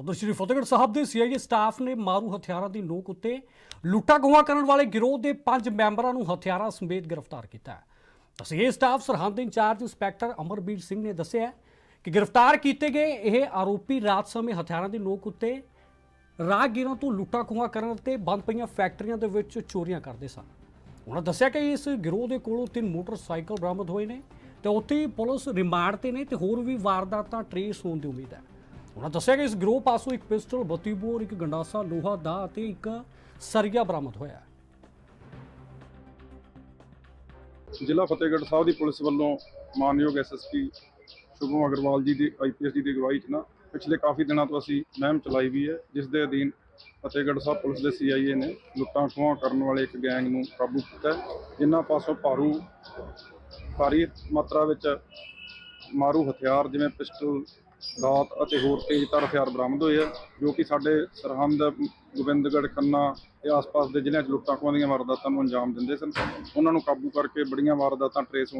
ਉਧਰ ਸ਼੍ਰੀ ਫਤਿਹਗੜ੍ਹ ਸਾਹਿਬ ਦੇ CIA staff ਨੇ ਮਾਰੂ ਹਥਿਆਰਾਂ ਦੀ ਨੋਕ ਉੱਤੇ ਲੁੱਟਾ ਖੋਹਾਂ ਕਰਨ ਵਾਲੇ ਗਿਰੋਹ ਦੇ ਪੰਜ ਮੈਂਬਰਾਂ ਨੂੰ ਹਥਿਆਰਾਂ ਸਮੇਤ ਗ੍ਰਿਫਤਾਰ ਕੀਤਾ ਹੈ। CIA staff Sirhind incharge inspector Amarbir Singh ਨੇ ਦੱਸਿਆ ਹੈ ਕਿ ਗ੍ਰਿਫਤਾਰ ਕੀਤੇ ਗਏ ਇਹ ਆਰੋਪੀ ਰਾਤ ਸਮੇਂ ਹਥਿਆਰਾਂ ਦੀ ਨੋਕ ਉੱਤੇ ਰਾਹਗੀਰਾਂ ਤੋਂ ਲੁੱਟਾ ਖੋਹਾਂ ਕਰਨ ਤੇ ਬੰਦ ਪਈਆਂ ਫੈਕਟਰੀਆਂ ਦੇ ਵਿੱਚ ਚੋਰੀਆਂ ਕਰਦੇ ਸਨ। ਉਹਨਾਂ ਦੱਸਿਆ ਕਿ ਇਸ ਗਿਰੋਹ ਦੇ ਕੋਲੋਂ ਤਿੰਨ ਮੋਟਰਸਾਈਕਲ ਬਰਾਮਦ ਹੋਏ ਨੇ ਤੇ ਉੱਥੇ ਹੀ ਪੁਲਿਸ ਰਿਮਾਂਡ ਤੇ ਨੇ ਤੇ ਹੋਰ ਵੀ ਵਾਰਦਾਤਾਂ ਟਰੇਸ ਹੋਣ ਦੀ ਉਮੀਦ ਹੈ। ਉਹਨਾਂ ਦੱਸਿਆ ਕਿ ਇਸ ਗਿਰੋਹ ਪਾਸੋਂ ਇੱਕ ਪਿਸਟਲ 32 ਬੋਰ, ਇੱਕ ਗੰਡਾਸਾ, ਲੋਹਾ ਦਾ ਅਤੇ ਇੱਕ ਸਰੀਆ ਬਰਾਮਦ ਹੋਇਆ ਹੈ। ਜ਼ਿਲ੍ਹਾ ਫਤਿਹਗੜ੍ਹ ਸਾਹਿਬ ਦੀ ਪੁਲਿਸ ਵੱਲੋਂ ਮਾਨਯੋਗ ਐਸਐਸਪੀ ਸ਼ੁਭਮ ਅਗਰਵਾਲ ਜੀ ਦੀ ਆਈਪੀਐਸ ਜੀ ਦੀ ਅਗਵਾਈ 'ਚ ਨਾ ਪਿਛਲੇ ਕਾਫੀ ਦਿਨਾਂ ਤੋਂ ਅਸੀਂ ਮਹਿਮ ਚਲਾਈ ਵੀ ਹੈ, ਜਿਸ ਦੇ ਅਧੀਨ ਫਤਿਹਗੜ੍ਹ ਸਾਹਿਬ ਪੁਲਿਸ ਦੇ ਸੀਆਈਏ ਨੇ ਲੁੱਟਾਂ ਖੋਹਾਂ ਕਰਨ ਵਾਲੇ ਇੱਕ ਗੈਂਗ ਨੂੰ ਕਾਬੂ ਕੀਤਾ ਹੈ, ਜਿਨ੍ਹਾਂ ਪਾਸੋਂ ਭਾਰੂ, ਭਾਰੀ ਮਾਤਰਾ ਵਿੱਚ ਮਾਰੂ ਹਥਿਆਰ ਜਿਵੇਂ ਪਿਸਟਲ ਦਾਤ ਅਤੇ ਹੋਰ ਤੇਜ਼ਧਾਰ ਹਥਿਆਰ ਬਰਾਮਦ ਹੋਏ ਆ, ਜੋ ਕਿ ਸਾਡੇ ਸਰਹੰਦ, ਗੋਬਿੰਦਗੜ੍ਹ ਕੰਨਾ ਤੇ ਆਸ-ਪਾਸ ਦੇ ਜ਼ਿਲ੍ਹਿਆਂ 'ਚ ਲੁੱਟਾਂ ਖੋਹਾਂ ਦੀਆਂ ਵਾਰਦਾਤਾਂ ਨੂੰ ਅੰਜਾਮ ਦਿੰਦੇ ਸਨ। ਉਹਨਾਂ ਨੂੰ ਕਾਬੂ ਕਰਕੇ ਬੜੀਆਂ ਵਾਰਦਾਤਾਂ ਟਰੇਸ ਹੋਣ